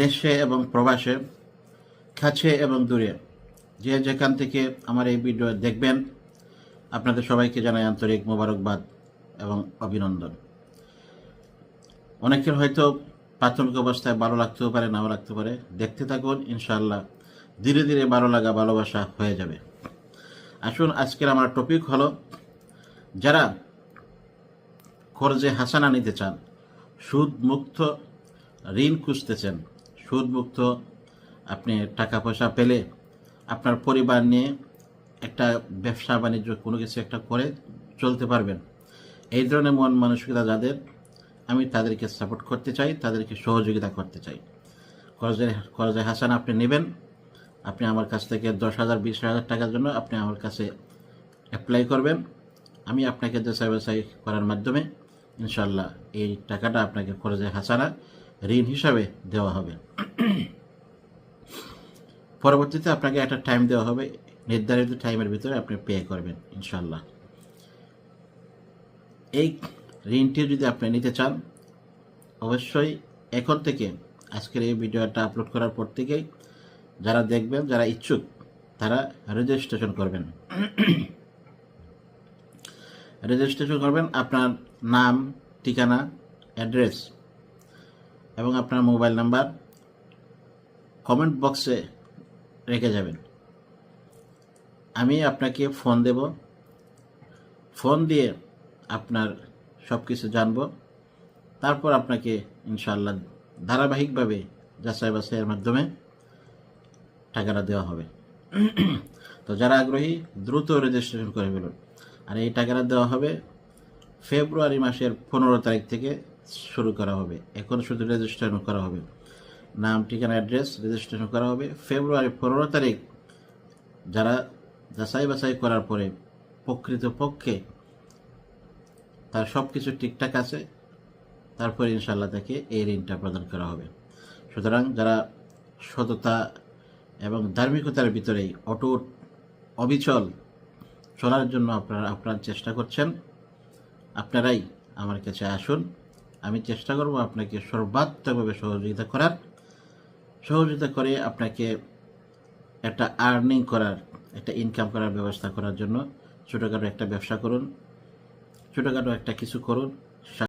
দেশে এবং প্রবাসে, কাছে এবং দূরে, যে যেখান থেকে আমার এই ভিডিও দেখবেন, আপনাদের সবাইকে জানাই আন্তরিক মোবারকবাদ এবং অভিনন্দন। অনেকের হয়তো প্রাথমিক অবস্থায় ভালো লাগতেও পারে, নাও লাগতে পারে। দেখতে থাকুন, ইনশাআল্লাহ ধীরে ধীরে ভালো লাগা, ভালোবাসা হয়ে যাবে। আসুন, আজকের আমার টপিক হলো, যারা কর্জে হাসানা নিতে চান সুদ মুক্ত ঋণ খুঁজতেছেন। সুদ মুক্ত আপনি টাকা পয়সা পেলে আপনার পরিবার নিয়ে একটা ব্যবসা বাণিজ্য, কোনো কিছু একটা করে চলতে পারবেন। এই ধরনের মন মানসিকতা যাদের, আমি তাদেরকে সাপোর্ট করতে চাই, তাদেরকে সহযোগিতা করতে চাই। করজে করজে হাসান আপনি নেবেন, আপনি আমার কাছ থেকে দশ হাজার, বিশ হাজার টাকার জন্য আপনি আমার কাছে অ্যাপ্লাই করবেন। আমি আপনাকে দেশাই বাছাই করার মাধ্যমে ইনশাল্লাহ এই টাকাটা আপনাকে খরচে হাসানা ঋণ হিসাবে দেওয়া হবে। পরবর্তীতে আপনাকে একটা টাইম দেওয়া হবে, নির্ধারিত টাইমের ভিতরে আপনি পে করবেন ইনশাল্লাহ এই ঋণটি যদি আপনি নিতে চান, অবশ্যই এখন থেকে আজকের এই ভিডিওটা আপলোড করার পর থেকেই যারা দেখবেন, যারা ইচ্ছুক, তারা রেজিস্ট্রেশন করবেন। রেজিস্ট্রেশন করবেন আপনার নাম, ঠিকানা অ্যাড্রেস এবং আপনার মোবাইল নাম্বার কমেন্ট বক্সে রেখে যাবেন। আমি আপনাকে ফোন দেব। ফোন দিয়ে আপনার সব কিছু জানব। তারপর আপনাকে ইনশাআল্লাহ ধারাবাহিকভাবে যাচাই বাছাইয়ের মাধ্যমে টাকাটা দেওয়া হবে। তো যারা আগ্রহী, দ্রুত রেজিস্ট্রেশন করে ফেলুন। আর এই টাকাটা দেওয়া হবে ফেব্রুয়ারি মাসের পনেরো তারিখ থেকে শুরু করা হবে। এখন শুধু রেজিস্ট্রেশন করা হবে। নাম, ঠিকানা অ্যাড্রেস রেজিস্ট্রেশন করা হবে। ফেব্রুয়ারি পনেরো তারিখ যারা যাচাই বাছাই করার পরে প্রকৃত পক্ষে তার সব কিছু ঠিকঠাক আছে, তারপরে ইনশাল্লাহ তাকে এই ঋণটা প্রদান করা হবে। সুতরাং যারা সততা এবং ধার্মিকতার ভিতরেই অটুট, অবিচল চলার জন্য আপনারা আপনার চেষ্টা করছেন, আপনারাই আমার কাছে আসুন। আমি চেষ্টা করব আপনাকে সর্বাত্মকভাবে সহযোগিতা করার, সহযোগিতা করে আপনাকে একটা আর্নিং করার, একটা ইনকাম করার ব্যবস্থা করার জন্য ছোটোখাটো একটা ব্যবসা করুন, ছোটোখাটো একটা কিছু করুন।